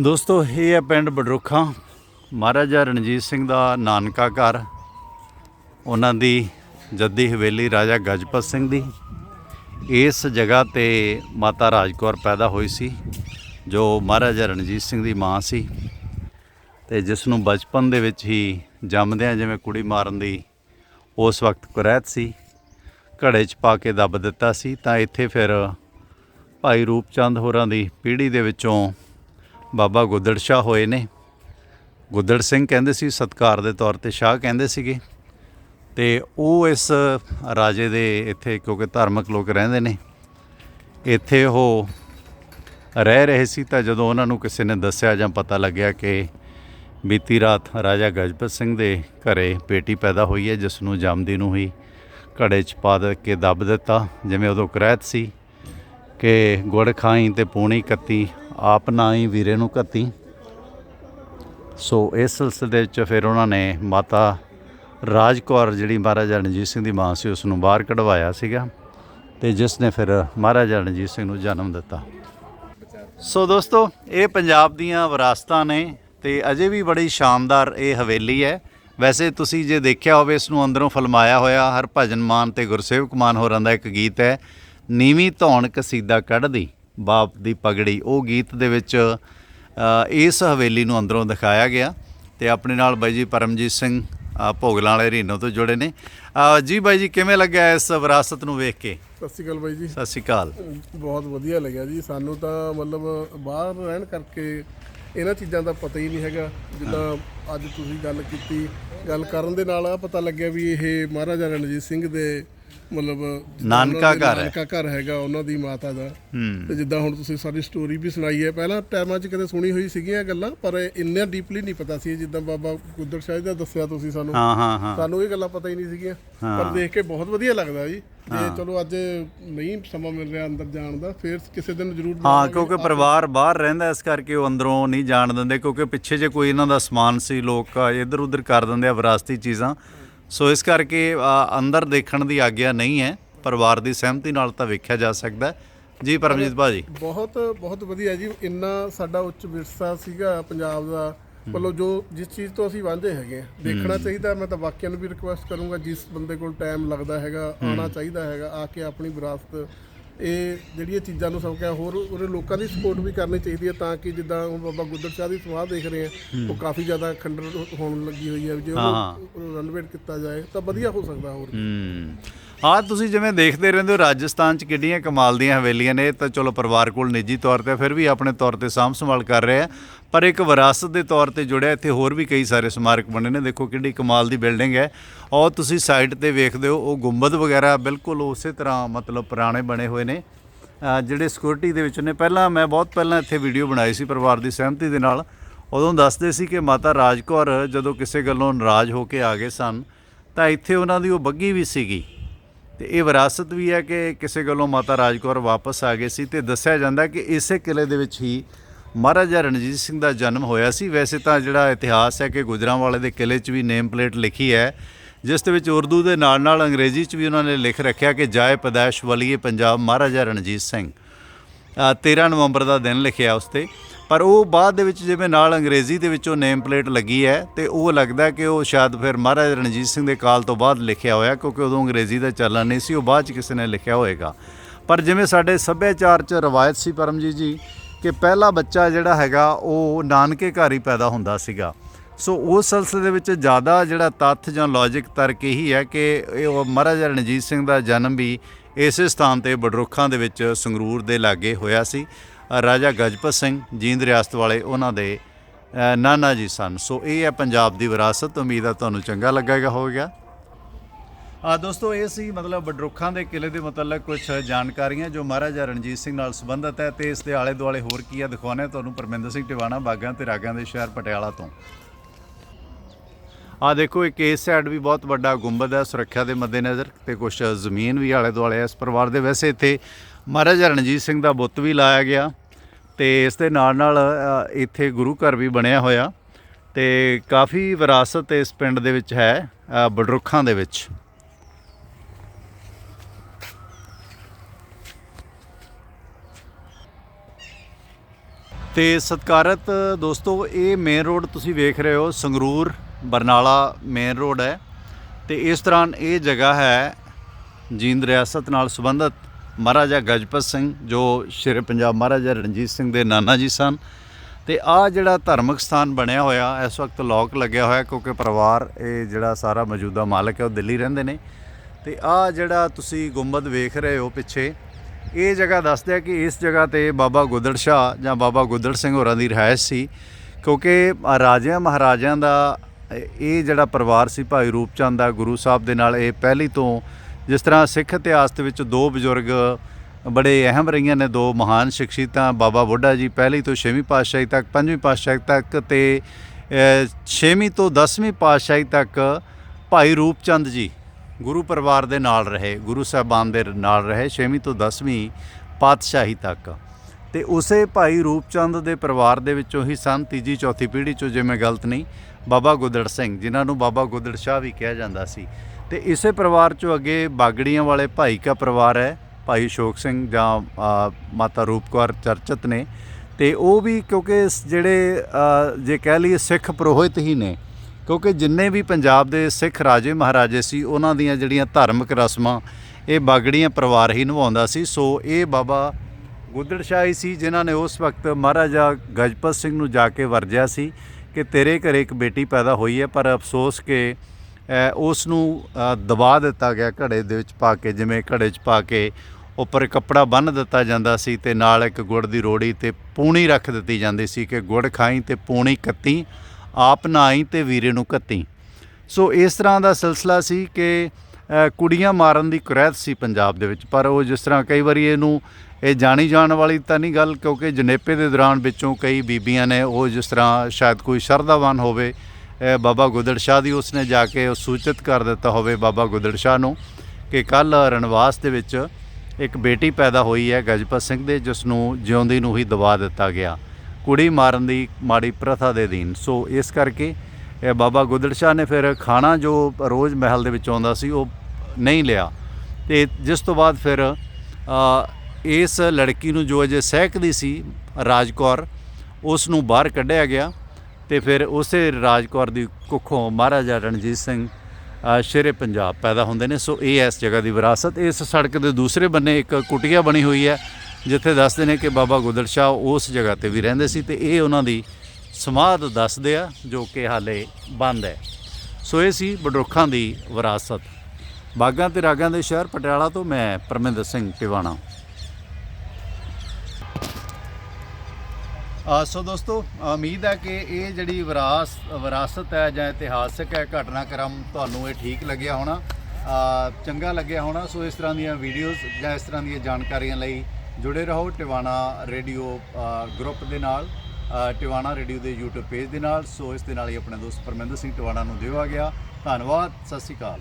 ਦੋਸਤੋ, ਇਹ ਹੈ ਪਿੰਡ ਬਡਰੁੱਖਾਂ। ਮਹਾਰਾਜਾ ਰਣਜੀਤ ਸਿੰਘ ਦਾ ਨਾਨਕਾ ਘਰ। ਉਹਨਾਂ ਦੀ ਜੱਦੀ ਹਵੇਲੀ ਰਾਜਾ ਗਜਪਤ ਸਿੰਘ ਦੀ। ਇਸ ਜਗ੍ਹਾ ਤੇ ਮਾਤਾ ਰਾਜਕੌਰ ਪੈਦਾ ਹੋਈ ਸੀ, ਜੋ ਮਹਾਰਾਜਾ ਰਣਜੀਤ ਸਿੰਘ ਦੀ ਮਾਂ ਸੀ। ਤੇ ਜਿਸ ਨੂੰ ਬਚਪਨ ਦੇ ਵਿੱਚ ਹੀ ਜੰਮਦਿਆਂ ਜਿਵੇਂ ਕੁੜੀ ਮਾਰਨ ਦੀ ਉਸ ਵਕਤ ਕੁਰੈਤ ਸੀ। ਘੜੇ 'ਚ ਪਾ ਕੇ ਦੱਬ ਦਿੱਤਾ ਸੀ, ਤਾਂ ਇੱਥੇ ਫਿਰ ਭਾਈ ਰੂਪਚੰਦ ਹੋਰਾਂ ਦੀ ਪੀੜ੍ਹੀ ਦੇ ਵਿੱਚੋਂ ਬਾਬਾ ਗੁੱਦੜ ਸ਼ਾਹ ਹੋਏ ਨੇ। ਗੁੱਦੜ ਸਿੰਘ ਕਹਿੰਦੇ ਸੀ, ਸਤਕਾਰ ਦੇ ਤੌਰ ਤੇ ਸ਼ਾਹ ਕਹਿੰਦੇ ਸੀਗੇ। ਤੇ ਉਹ ਇਸ ਰਾਜੇ ਦੇ ਇੱਥੇ, ਕਿਉਂਕਿ ਧਾਰਮਿਕ ਲੋਕ ਰਹਿੰਦੇ ਨੇ, ਇੱਥੇ ਉਹ ਰਹਿ ਰਹੇ ਸੀ ਤਾਂ ਜਦੋਂ ਉਹਨਾਂ ਨੂੰ ਕਿਸੇ ਨੇ ਦੱਸਿਆ ਜਾਂ ਪਤਾ ਲੱਗਿਆ ਕਿ ਬੀਤੀ ਰਾਤ ਰਾਜਾ ਗਜਪਤ ਸਿੰਘ ਦੇ ਘਰੇ ਬੇਟੀ ਪੈਦਾ ਹੋਈ ਹੈ, ਜਿਸ ਨੂੰ ਜੰਮਦੀ ਨੂੰ ਹੀ ਘੜੇ 'ਚ ਪਾ ਦੇ ਕੇ ਦੱਬ ਦਿੱਤਾ, ਜਿਵੇਂ ਉਦੋਂ ਕਰੈਤ ਸੀ ਕਿ ਗੁੜ ਖਾਈ ਤੇ ਪੂਣੀ ਕੱਤੀ ਆਪ ਨਾ ਹੀ ਵੀਰੇ ਨੂੰ ਘੱਤੀ। ਸੋ ਇਸ ਸਿਲਸਿਲੇ ਵਿੱਚ ਫਿਰ ਉਹਨਾਂ ਨੇ ਮਾਤਾ ਰਾਜਕੌਰ ਜਿਹੜੀ ਮਹਾਰਾਜਾ ਰਣਜੀਤ ਸਿੰਘ ਦੀ ਮਾਂ ਸੀ ਉਸ ਨੂੰ ਬਾਹਰ ਕਢਵਾਇਆ ਸੀਗਾ ਤੇ ਜਿਸ ਨੇ ਫਿਰ ਮਹਾਰਾਜਾ ਰਣਜੀਤ ਸਿੰਘ ਨੂੰ ਜਨਮ ਦਿੱਤਾ। ਸੋ ਦੋਸਤੋ, ਇਹ ਪੰਜਾਬ ਦੀਆਂ ਵਿਰਾਸਤਾਂ ਨੇ ਤੇ ਅਜੇ ਵੀ ਬੜੀ ਸ਼ਾਨਦਾਰ ਇਹ ਹਵੇਲੀ ਹੈ। ਵੈਸੇ ਤੁਸੀਂ ਜੇ ਦੇਖਿਆ ਹੋਵੇ, ਇਸ ਨੂੰ ਅੰਦਰੋਂ ਫਲਮਾਇਆ ਹੋਇਆ ਹਰਭਜਨ ਮਾਨ ਤੇ ਗੁਰਸੇਵਕ ਮਾਨ ਹੋਰਾਂ ਦਾ ਇੱਕ ਗੀਤ ਹੈ, ਨੀਵੀਂ ਧੌਣ ਕਸੀਦਾ ਕੱਢਦੀ। ਬਾਪ ਦੀ ਪਗੜੀ ਉਹ ਗੀਤ ਦੇ ਵਿੱਚ ਇਸ ਹਵੇਲੀ ਨੂੰ ਅੰਦਰੋਂ ਦਿਖਾਇਆ ਗਿਆ ਤੇ ਆਪਣੇ ਨਾਲ ਬਾਈ ਜੀ ਪਰਮਜੀਤ ਸਿੰਘ ਭੋਗਲਾਂ ਵਾਲੇ ਰੀਨੋ ਤੋਂ ਜੁੜੇ ਨੇ। ਜੀ ਬਾਈ ਜੀ ਕਿਵੇਂ ਲੱਗਿਆ ਇਸ ਵਿਰਾਸਤ ਨੂੰ ਵੇਖ ਕੇ? ਸਤਿ ਸ਼੍ਰੀ ਅਕਾਲ ਬਾਈ ਜੀ। ਸਤਿ ਸ਼੍ਰੀ ਅਕਾਲ। ਬਹੁਤ ਵਧੀਆ ਲੱਗਿਆ ਜੀ। ਸਾਨੂੰ ਤਾਂ ਮਤਲਬ ਬਾਹਰ ਰਹਿਣ ਕਰਕੇ ਇਹਨਾਂ ਚੀਜ਼ਾਂ ਦਾ ਪਤਾ ਹੀ ਨਹੀਂ ਹੈਗਾ। ਜਿੱਦਾਂ ਅੱਜ ਤੁਸੀਂ ਗੱਲ ਕੀਤੀ ਗੱਲ ਕਰਨ ਦੇ ਨਾਲ ਆ ਪਤਾ ਲੱਗਿਆ ਵੀ ਇਹ ਮਹਾਰਾਜਾ ਰਣਜੀਤ ਸਿੰਘ ਦੇ ਮਤਲਬ ਨਾਨਕਾ ਘਰ ਹੈ। ਨਾਨਕਾ ਘਰ ਹੈਗਾ ਉਹਨਾਂ ਦੀ ਮਾਤਾ ਦਾ। ਤੇ ਜਿੱਦਾਂ ਹੁਣ ਤੁਸੀਂ ਸਾਰੀ ਸਟੋਰੀ ਵੀ ਸੁਣਾਈ ਹੈ ਪਹਿਲਾਂ ਟਾਈਮਾਂ 'ਚ ਕਦੇ ਸੁਣੀ ਹੋਈ ਸੀਗੀਆਂ ਗੱਲਾਂ ਪਰ ਇੰਨਾ ਡੀਪਲੀ ਨਹੀਂ ਪਤਾ ਸੀ ਜਿੱਦਾਂ ਬਾਬਾ ਗੁੱਦਰ ਸ਼ਾਹ ਦਾ ਦੱਸਿਆ ਤੁਸੀਂ ਸਾਨੂੰ। ਹਾਂ ਹਾਂ ਹਾਂ। ਸਾਨੂੰ ਇਹ ਗੱਲਾਂ ਪਤਾ ਹੀ ਨਹੀਂ ਸੀਗੀਆਂ। ਪਰ ਦੇਖ ਕੇ ਬਹੁਤ ਵਧੀਆ ਲੱਗਦਾ ਜੀ। ਜੇ ਚਲੋ ਅੱਜ ਨਹੀਂ ਸਮਾਂ ਮਿਲ ਰਿਹਾ ਅੰਦਰ ਜਾਣ ਦਾ ਫਿਰ ਕਿਸੇ ਦਿਨ ਜ਼ਰੂਰ ਹਾਂ ਕਿਉਂਕਿ ਪਰਿਵਾਰ ਬਾਹਰ ਰਹਿੰਦਾ ਇਸ ਕਰਕੇ ਉਹ ਅੰਦਰੋਂ ਨਹੀਂ ਜਾਣ ਦਿੰਦੇ ਕਿਉਂਕਿ ਪਿੱਛੇ ਜੇ ਕੋਈ ਇਹਨਾਂ ਦਾ ਸਮਾਨ ਸੀ ਲੋਕ ਇੱਧਰ ਉੱਧਰ ਕਰ ਦਿੰਦੇ ਆ ਵਿਰਾਸਤੀ ਚੀਜ਼ਾਂ। ਸੋ ਇਸ ਕਰਕੇ ਅੰਦਰ ਦੇਖਣ ਦੀ ਆਗਿਆ ਨਹੀਂ ਹੈ ਪਰਿਵਾਰ ਦੀ ਸਹਿਮਤੀ ਨਾਲ ਤਾਂ ਵੇਖਿਆ ਜਾ ਸਕਦਾ। ਜੀ ਪਰਮਜੀਤ ਭਾਜੀ ਬਹੁਤ ਬਹੁਤ ਵਧੀਆ ਜੀ। ਇੰਨਾ ਸਾਡਾ ਉੱਚ ਵਿਰਸਾ ਸੀਗਾ ਪੰਜਾਬ ਦਾ। ਮਤਲਬ ਜੋ ਜਿਸ ਚੀਜ਼ ਤੋਂ ਅਸੀਂ ਵਾਂਝੇ ਹੈਗੇ ਆ ਦੇਖਣਾ ਚਾਹੀਦਾ ਮੈਂ ਤਾਂ ਵਾਕਿਆ ਨੂੰ ਵੀ ਰਿਕੁਐਸਟ ਕਰੂੰਗਾ ਜਿਸ ਬੰਦੇ ਕੋਲ ਟਾਈਮ ਲੱਗਦਾ ਹੈਗਾ ਆਉਣਾ ਚਾਹੀਦਾ ਹੈਗਾ ਆ ਕੇ ਆਪਣੀ ਵਿਰਾਸਤ ਇਹ ਜਿਹੜੀਆਂ ਚੀਜ਼ਾਂ ਨੂੰ ਸਭ ਹੋਰ ਉਹਦੇ ਲੋਕਾਂ ਦੀ ਸਪੋਰਟ ਵੀ ਕਰਨੀ ਚਾਹੀਦੀ ਹੈ ਤਾਂ ਕਿ ਜਿੱਦਾਂ ਹੁਣ ਬਾਬਾ ਗੁੱਦਰ ਸ਼ਾਹ ਦੀ ਸਮਾਧ ਦੇਖ ਰਹੇ ਆ ਉਹ ਕਾਫੀ ਜ਼ਿਆਦਾ ਖੰਡਰ ਹੋਣ ਲੱਗੀ ਹੋਈ ਹੈ ਜੇ ਉਹਨੂੰ ਰਨੋਵੇਟ ਕੀਤਾ ਜਾਏ ਤਾਂ ਵਧੀਆ ਹੋ ਸਕਦਾ ਹੋਰ ਹੂੰ ਹਾਂ ਤੁਸੀਂ ਜਿਵੇਂ ਦੇਖਦੇ ਰਹਿੰਦੇ ਹੋ, ਰਾਜਸਥਾਨ 'ਚ ਕਿੱਡੀਆਂ ਕਮਾਲ ਦੀਆਂ ਹਵੇਲੀਆਂ ਨੇ, ਇਹ ਤਾਂ ਚਲੋ ਪਰਿਵਾਰ ਕੋਲ ਨਿੱਜੀ ਤੌਰ ਤੇ ਫਿਰ ਵੀ ਆਪਣੇ ਤੌਰ ਤੇ ਸਾਂਭ ਸੰਭਾਲ ਕਰ ਰਹੇ ਆ। ਪਰ ਇੱਕ ਵਿਰਾਸਤ ਦੇ ਤੌਰ ਤੇ ਜੁੜਿਆ, ਇੱਥੇ ਹੋਰ ਵੀ ਕਈ ਸਾਰੇ ਸਮਾਰਕ ਬਣੇ ਨੇ, ਦੇਖੋ ਕਿੱਡੀ ਕਮਾਲ ਦੀ ਬਿਲਡਿੰਗ ਹੈ। ਔਰ ਤੁਸੀਂ ਸਾਈਡ ਤੇ ਵੇਖਦੇ ਹੋ, ਉਹ ਗੁੰਬਦ ਵਗੈਰਾ ਬਿਲਕੁਲ ਉਸੇ ਤਰ੍ਹਾਂ ਮਤਲਬ ਪੁਰਾਣੇ ਬਣੇ ਹੋਏ ਨੇ। ਜਿਹੜੇ ਸਿਕਿਉਰਿਟੀ ਦੇ ਵਿੱਚ ਨੇ, ਪਹਿਲਾਂ ਮੈਂ ਬਹੁਤ ਪਹਿਲਾਂ ਇੱਥੇ ਵੀਡੀਓ ਬਣਾਈ ਸੀ ਪਰਿਵਾਰ ਦੀ ਸਹਿਮਤੀ ਦੇ ਨਾਲ। ਉਦੋਂ ਦੱਸਦੇ ਸੀ ਕਿ ਮਾਤਾ ਰਾਜਕੌਰ ਜਦੋਂ ਕਿਸੇ ਗੱਲੋਂ ਨਾਰਾਜ਼ ਹੋ ਕੇ ਆ ਗਏ ਸਨ, ਤਾਂ ਇੱਥੇ ਉਹਨਾਂ ਦੀ ਉਹ ਬੱਗੀ ਵੀ ਸੀਗੀ। ਤੇ ਇਹ ਵਿਰਾਸਤ ਵੀ ਹੈ ਕਿ ਕਿਸੇ ਗੱਲੋਂ ਮਾਤਾ ਰਾਜਕੌਰ ਵਾਪਸ ਆ ਗਏ ਸੀ ਤੇ ਦੱਸਿਆ ਜਾਂਦਾ ਕਿ ਇਸੇ ਕਿਲੇ ਦੇ ਵਿੱਚ ਹੀ ਮਹਾਰਾਜਾ ਰਣਜੀਤ ਸਿੰਘ ਦਾ ਜਨਮ ਹੋਇਆ ਸੀ। ਵੈਸੇ ਤਾਂ ਜਿਹੜਾ ਇਤਿਹਾਸ ਹੈ ਕਿ ਗੁਜਰਾਂਵਾਲੇ ਦੇ ਕਿਲੇ 'ਚ ਵੀ ਨੇਮ ਪਲੇਟ ਲਿਖੀ ਹੈ ਜਿਸ ਦੇ ਵਿੱਚ ਉਰਦੂ ਦੇ ਨਾਲ ਨਾਲ ਅੰਗਰੇਜ਼ੀ 'ਚ ਵੀ ਉਹਨਾਂ ਨੇ ਲਿਖ ਰੱਖਿਆ ਕਿ ਜਾਏ ਪਦੈਸ਼ ਵਲੀਏ ਪੰਜਾਬ ਮਹਾਰਾਜਾ ਰਣਜੀਤ ਸਿੰਘ। ਅ, 13 ਨਵੰਬਰ ਦਾ ਦਿਨ ਲਿਖਿਆ ਉਸ ਤੇ। ਪਰ ਉਹ ਬਾਅਦ ਦੇ ਵਿੱਚ ਜਿਵੇਂ ਨਾਲ ਅੰਗਰੇਜ਼ੀ ਦੇ ਵਿੱਚੋਂ ਨੇਮ ਪਲੇਟ ਲੱਗੀ ਹੈ ਤੇ ਉਹ ਲੱਗਦਾ ਕਿ ਉਹ ਸ਼ਾਇਦ ਫਿਰ ਮਹਾਰਾਜਾ ਰਣਜੀਤ ਸਿੰਘ ਦੇ ਕਾਲ ਤੋਂ ਬਾਅਦ ਲਿਖਿਆ ਹੋਇਆ ਕਿਉਂਕਿ ਉਦੋਂ ਅੰਗਰੇਜ਼ੀ ਦਾ ਚੱਲਣ ਨਹੀਂ ਸੀ, ਉਹ ਬਾਅਦ ਚ ਕਿਸੇ ਨੇ ਲਿਖਿਆ ਹੋਏਗਾ। ਪਰ ਜਿਵੇਂ ਸਾਡੇ ਸੱਭਿਆਚਾਰ 'ਚ ਰਵਾਇਤ ਸੀ ਪਰਮਜੀਤ ਜੀ ਕਿ ਪਹਿਲਾ ਬੱਚਾ ਜਿਹੜਾ ਹੈਗਾ, ਉਹ ਨਾਨਕੇ ਘਰ ਹੀ ਪੈਦਾ ਹੁੰਦਾ ਸੀਗਾ। ਸੋ ਉਸ ਸਿਲਸਿਲੇ ਦੇ ਵਿੱਚ ਜ਼ਿਆਦਾ ਜਿਹੜਾ ਤੱਥ ਜਾਂ ਲੌਜੀਕ ਤਰਕ ਇਹੀ ਹੈ ਕਿ ਇਹ ਮਹਾਰਾਜਾ ਰਣਜੀਤ ਸਿੰਘ ਦਾ ਜਨਮ ਵੀ ਇਸੇ ਸਥਾਨ ਤੇ ਬਡਰੁੱਖਾਂ ਦੇ ਵਿੱਚ ਸੰਗਰੂਰ ਦੇ ਲਾਗੇ ਹੋਇਆ ਸੀ। ਰਾਜਾ ਗਜਪਤ ਸਿੰਘ ਜੀਂਦ ਰਿਆਸਤ ਵਾਲੇ ਉਹਨਾਂ ਦੇ ਨਾਨਾ ਜੀ ਸਨ। ਸੋ ਇਹ ਹੈ ਪੰਜਾਬ ਦੀ ਵਿਰਾਸਤ। ਉਮੀਦ ਹੈ ਤੁਹਾਨੂੰ ਚੰਗਾ ਲੱਗੇਗਾ ਹੋਵੇਗਾ ਆ ਦੋਸਤੋ ਇਹ ਸੀ ਮਤਲਬ ਬਡਰੁੱਖਾਂ ਦੇ ਕਿਲੇ ਦੇ ਮੁਤਲਕ ਕੁਝ ਜਾਣਕਾਰੀਆਂ ਜੋ ਮਹਾਰਾਜਾ ਰਣਜੀਤ ਸਿੰਘ ਨਾਲ ਸੰਬੰਧਿਤ ਹੈ ਤੇ ਇਸ ਦੇ ਆਲੇ ਦੁਆਲੇ ਹੋਰ ਕੀ ਆ ਦਿਖਾਉਂਦੇ ਹਾਂ ਤੁਹਾਨੂੰ ਪਰਮਿੰਦਰ ਸਿੰਘ ਟਿਵਾਣਾ ਬਾਗਾਂ ਤੇ ਰਾਗਾਂ ਦੇ ਸ਼ਹਿਰ ਪਟਿਆਲਾ ਤੋਂ। ਆ ਦੇਖੋ ਇੱਕ ਇਸ ਸਾਈਡ ਵੀ ਬਹੁਤ ਵੱਡਾ ਗੁੰਬਦ ਹੈ ਸੁਰੱਖਿਆ ਦੇ ਮੱਦੇਨਜ਼ਰ ਤੇ ਕੁਝ ਜ਼ਮੀਨ ਵੀ ਆਲੇ ਦੁਆਲੇ ਇਸ ਪਰਿਵਾਰ ਦੇ ਵੈਸੇ ਇੱਥੇ ਮਹਾਰਾਜਾ ਰਣਜੀਤ ਸਿੰਘ ਦਾ ਬੁੱਤ ਵੀ ਲਾਇਆ ਗਿਆ। ਤੇ ਇਸ ਦੇ ਨਾਲ ਨਾਲ ਇੱਥੇ ਗੁਰੂ ਘਰ ਵੀ ਬਣਿਆ ਹੋਇਆ ਤੇ ਕਾਫੀ ਵਿਰਾਸਤ ਇਸ ਪਿੰਡ ਦੇ ਵਿੱਚ ਹੈ ਬਡਰੁੱਖਾਂ ਦੇ ਵਿੱਚ। ਤੇ ਸਤਿਕਾਰਤ ਦੋਸਤੋ, ਇਹ ਮੇਨ ਰੋਡ ਤੁਸੀਂ ਵੇਖ ਰਹੇ ਹੋ, ਸੰਗਰੂਰ, ਬਰਨਾਲਾ ਮੇਨ ਰੋਡ ਹੈ। ਤੇ ਇਸ ਤਰ੍ਹਾਂ ਇਹ ਜਗ੍ਹਾ ਹੈ ਜੀਂਦ ਰਿਆਸਤ ਨਾਲ ਸੰਬੰਧਿਤ। ਮਹਾਰਾਜਾ ਗਜਪਤ ਸਿੰਘ, ਜੋ ਸ਼ੇਰ ਪੰਜਾਬ ਮਹਾਰਾਜਾ ਰਣਜੀਤ ਸਿੰਘ ਦੇ ਨਾਨਾ ਜੀ ਸਨ। ਤੇ ਆ ਜਿਹੜਾ ਧਾਰਮਿਕ ਸਥਾਨ ਬਣਿਆ ਹੋਇਆ, ਇਸ ਵਕਤ ਲੋਕ ਲੱਗਿਆ ਹੋਇਆ, ਕਿਉਂਕਿ ਪਰਿਵਾਰ, ਇਹ ਜਿਹੜਾ ਸਾਰਾ ਮੌਜੂਦਾ ਮਾਲਕ ਹੈ, ਉਹ ਦਿੱਲੀ ਰਹਿੰਦੇ ਨੇ। ਤੇ ਆ ਜਿਹੜਾ ਤੁਸੀਂ ਗੁੰਬਦ ਵੇਖ ਰਹੇ ਹੋ ਪਿੱਛੇ, ਇਹ ਜਗ੍ਹਾ ਦੱਸਦੇ ਆ ਕਿ ਇਸ ਜਗ੍ਹਾ ਤੇ ਬਾਬਾ ਗੁੱਦੜ ਸ਼ਾਹ ਜਾਂ ਬਾਬਾ ਗੁੱਦੜ ਸਿੰਘ ਹੋਰਾਂ ਦੀ ਰਿਹਾਇਸ਼ ਸੀ, ਕਿਉਂਕਿ ਰਾਜਿਆਂ ਮਹਾਰਾਜਿਆਂ ਦਾ ਇਹ ਜਿਹੜਾ ਪਰਿਵਾਰ ਸੀ, ਭਾਈ ਰੂਪਚੰਦ ਦਾ ਗੁਰੂ ਸਾਹਿਬ ਦੇ ਨਾਲ ਇਹ ਪਹਿਲੀ ਤੋਂ ਜਿਸ ਤਰ੍ਹਾਂ ਸਿੱਖ ਇਤਿਹਾਸ ਦੇ ਵਿੱਚ ਦੋ ਬਜ਼ੁਰਗ ਬੜੇ ਅਹਿਮ ਰਹੀਆਂ ਨੇ, ਦੋ ਮਹਾਨ ਸ਼ਖਸੀਅਤਾਂ, ਬਾਬਾ ਬੁੱਢਾ ਜੀ ਪਹਿਲੀ ਤੋਂ ਛੇਵੀਂ ਪਾਤਸ਼ਾਹੀ ਤੱਕ, ਪੰਜਵੀਂ ਪਾਤਸ਼ਾਹੀ ਤੱਕ ਤੇ ਛੇਵੀਂ ਤੋਂ 10ਵੀਂ ਪਾਤਸ਼ਾਹੀ ਤੱਕ ਭਾਈ ਰੂਪਚੰਦ ਜੀ ਗੁਰੂ ਪਰਿਵਾਰ ਦੇ ਨਾਲ ਰਹੇ, ਗੁਰੂ ਸਾਹਿਬਾਨ ਦੇ ਨਾਲ ਰਹੇ, ਛੇਵੀਂ ਤੋਂ 10ਵੀਂ ਪਾਤਸ਼ਾਹੀ ਤੱਕ। ਤੇ ਉਸੇ ਭਾਈ ਰੂਪਚੰਦ ਦੇ ਪਰਿਵਾਰ ਦੇ ਵਿੱਚੋਂ ਹੀ ਸਨ, ਤੀਜੀ, ਚੌਥੀ ਪੀੜ੍ਹੀ ਚੋਂ ਜਿਵੇਂ ਗਲਤ ਨਹੀਂ, ਬਾਬਾ ਗੁਦੜ ਸਿੰਘ, ਜਿਨ੍ਹਾਂ ਨੂੰ ਬਾਬਾ ਗੁਦੜ ਸ਼ਾਹ ਵੀ ਕਿਹਾ ਜਾਂਦਾ ਸੀ। ਤੇ ਇਸੇ ਪਰਿਵਾਰ ਚੋਂ ਅੱਗੇ ਬਾਗੜੀਆਂ ਵਾਲੇ ਭਾਈ ਕਾ ਪਰਿਵਾਰ ਹੈ, ਭਾਈ ਅਸ਼ੋਕ ਸਿੰਘ ਜਾਂ ਮਾਤਾ ਰੂਪ ਕੌਰ ਚਰਚਿਤ ਨੇ। ਤੇ ਉਹ ਵੀ ਕਿਉਂਕਿ ਜਿਹੜੇ ਜੇ ਕਹਿ ਲਈਏ ਸਿੱਖ ਪੁਰੋਹਿਤ ਹੀ ਨੇ, ਕਿਉਂਕਿ ਜਿੰਨੇ ਵੀ ਪੰਜਾਬ ਦੇ ਸਿੱਖ ਰਾਜੇ ਮਹਾਰਾਜੇ ਸੀ, ਉਹਨਾਂ ਦੀਆਂ ਜਿਹੜੀਆਂ ਧਾਰਮਿਕ ਰਸਮਾਂ, ਇਹ ਬਾਗੜੀਆਂ ਪਰਿਵਾਰ ਹੀ ਨਿਭਾਉਂਦਾ ਸੀ। ਸੋ ਇਹ ਬਾਬਾ ਗੁੱਦੜ ਸ਼ਾਹੀ ਸੀ, ਜਿਨ੍ਹਾਂ ਨੇ ਉਸ ਵਕਤ ਮਹਾਰਾਜਾ ਗਜਪਤ ਸਿੰਘ ਨੂੰ ਜਾ ਕੇ ਵਰਜਿਆ ਸੀ ਕਿ ਤੇਰੇ ਘਰੇ ਇੱਕ ਬੇਟੀ ਪੈਦਾ ਹੋਈ ਹੈ, ਪਰ ਅਫਸੋਸ ਕਿ ਉਸ ਨੂੰ ਦਬਾ ਦਿੱਤਾ ਗਿਆ ਘੜੇ ਦੇ ਵਿੱਚ ਪਾ ਕੇ, ਜਿਵੇਂ ਘੜੇ 'ਚ ਪਾ ਕੇ ਉੱਪਰ ਕੱਪੜਾ ਬੰਨ੍ਹ ਦਿੱਤਾ ਜਾਂਦਾ ਸੀ ਤੇ ਨਾਲ ਇੱਕ ਗੁੜ ਦੀ ਰੋੜੀ ਤੇ ਪੂਣੀ ਰੱਖ ਦਿੱਤੀ ਜਾਂਦੀ ਸੀ ਕਿ ਗੁੜ ਖਾਈ ਤੇ ਪੂਣੀ ਕੱਤੀ, ਆਪ ਨਾ ਆਈ ਤੇ ਵੀਰੇ ਨੂੰ ਕੱਤੀ। ਸੋ ਇਸ ਤਰ੍ਹਾਂ ਦਾ ਸਿਲਸਿਲਾ ਸੀ ਕਿ ਕੁੜੀਆਂ ਮਾਰਨ ਦੀ ਕੁਰੈਤ ਸੀ ਪੰਜਾਬ ਦੇ ਵਿੱਚ, ਪਰ ਉਹ ਜਿਸ ਤਰ੍ਹਾਂ ਕਈ ਵਾਰੀ ਇਹਨੂੰ, ਇਹ ਜਾਣੀ ਜਾਣ ਵਾਲੀ ਤਾਂ ਨਹੀਂ ਗੱਲ ਕਿਉਂਕਿ ਜਨੇਪੇ ਦੇ ਦੌਰਾਨ ਵਿੱਚੋਂ ਕਈ ਬੀਬੀਆਂ ਨੇ ਉਹ ਜਿਸ ਤਰ੍ਹਾਂ ਸ਼ਾਇਦ ਕੋਈ ਸ਼ਰਧਾਵਾਨ ਹੋਵੇ ਬਾਬਾ ਗੁਦੜ ਸ਼ਾਹ ਦੀ ਉਸਨੇ ਜਾ ਕੇ ਉਹ ਸੂਚਿਤ ਕਰ ਦਿੱਤਾ ਹੋਵੇ ਬਾਬਾ ਗੁਦੜ ਸ਼ਾਹ ਨੂੰ ਕਿ ਕੱਲ ਰਣਵਾਸ ਦੇ ਵਿੱਚ ਇੱਕ ਬੇਟੀ ਪੈਦਾ ਹੋਈ ਹੈ ਗਜਪਤ ਸਿੰਘ ਦੇ, ਜਿਸ ਨੂੰ ਜਿਉਂਦੀ ਨੂੰ ਹੀ ਦਬਾ ਦਿੱਤਾ ਗਿਆ। ਕੁੜੀ ਮਾਰਨ ਦੀ ਮਾੜੀ ਪ੍ਰਥਾ ਦੇ ਅਧੀਨ। ਸੋ ਇਸ ਕਰਕੇ ਬਾਬਾ ਗੁਦੜ ਸ਼ਾਹ ਨੇ ਫਿਰ ਖਾਣਾ ਜੋ ਰੋਜ਼ ਮਹਿਲ ਦੇ ਵਿੱਚ ਆਉਂਦਾ ਸੀ, ਉਹ ਨਹੀਂ ਲਿਆ। ਤੇ ਜਿਸ ਤੋਂ ਬਾਅਦ ਫਿਰ ਇਸ ਲੜਕੀ ਨੂੰ ਜੋ ਅਜੇ ਸਹਿਕਦੀ ਸੀ ਰਾਜਕੌਰ ਉਸ ਨੂੰ ਬਾਹਰ ਕੱਢਿਆ ਗਿਆ। ਤੇ ਫਿਰ ਉਸੇ ਰਾਜਕੌਰ ਦੀ ਕੁੱਖੋਂ ਮਹਾਰਾਜਾ ਰਣਜੀਤ ਸਿੰਘ ਸ਼ੇਰੇ ਪੰਜਾਬ ਪੈਦਾ ਹੁੰਦੇ ਨੇ। ਸੋ ਇਹ ਇਸ ਜਗ੍ਹਾ ਦੀ ਵਿਰਾਸਤ, ਇਸ ਸੜਕ ਦੇ ਦੂਸਰੇ ਬੰਨੇ ਇੱਕ ਕੁਟੀਆ ਬਣੀ ਹੋਈ ਹੈ, ਜਿੱਥੇ ਦੱਸਦੇ ਨੇ ਕਿ ਬਾਬਾ ਗੁੱਦੜ ਸ਼ਾਹ ਉਸ ਜਗ੍ਹਾ ਤੇ ਵੀ ਰਹਿੰਦੇ ਸੀ ਤੇ ਇਹ ਉਹਨਾਂ ਦੀ ਸਮਾਧ ਦੱਸਦੇ ਆ, ਜੋ ਕਿ ਹਾਲੇ ਬੰਦ ਹੈ। ਸੋ ਇਹ ਸੀ ਬਡਰੁੱਖਾਂ ਦੀ ਵਿਰਾਸਤ। ਬਾਗਾਂ ਤੇ ਰਾਗਾਂ ਦੇ ਸ਼ਹਿਰ, ਪਟਿਆਲਾ ਤੋਂ ਮੈਂ ਪਰਮਿੰਦਰ ਸਿੰਘ ਟਿਵਾਣਾ। ਸੋ ਦੋਸਤੋ, ਉਮੀਦ ਹੈ ਕਿ ਇਹ ਜਿਹੜੀ ਵਿਰਾਸ, ਵਿਰਾਸਤ ਹੈ ਜਾਂ ਇਤਿਹਾਸਕ ਹੈ ਘਟਨਾਕ੍ਰਮ ਤੁਹਾਨੂੰ ਇਹ ਠੀਕ ਲੱਗਿਆ ਹੋਣਾ ਚੰਗਾ ਲੱਗਿਆ ਹੋਣਾ। ਸੋ ਇਸ ਤਰ੍ਹਾਂ ਦੀਆਂ ਵੀਡੀਓਜ਼ ਜਾਂ ਇਸ ਤਰ੍ਹਾਂ ਦੀਆਂ ਜਾਣਕਾਰੀਆਂ ਲਈ ਜੁੜੇ ਰਹੋ ਟਿਵਾਣਾ ਰੇਡੀਓ ਗਰੁੱਪ ਦੇ ਨਾਲ ਟਿਵਾਣਾ ਰੇਡੀਓ ਦੇ YouTube ਪੇਜ ਦੇ ਨਾਲ। ਸੋ ਇਸ ਦੇ ਨਾਲ ਹੀ ਆਪਣੇ ਦੋਸਤ ਪਰਮਿੰਦਰ ਸਿੰਘ ਟਿਵਾਣਾ ਨੂੰ ਦਿਓ ਆ ਗਿਆ। ਧੰਨਵਾਦ, ਸਤਿ ਸ਼੍ਰੀ ਅਕਾਲ।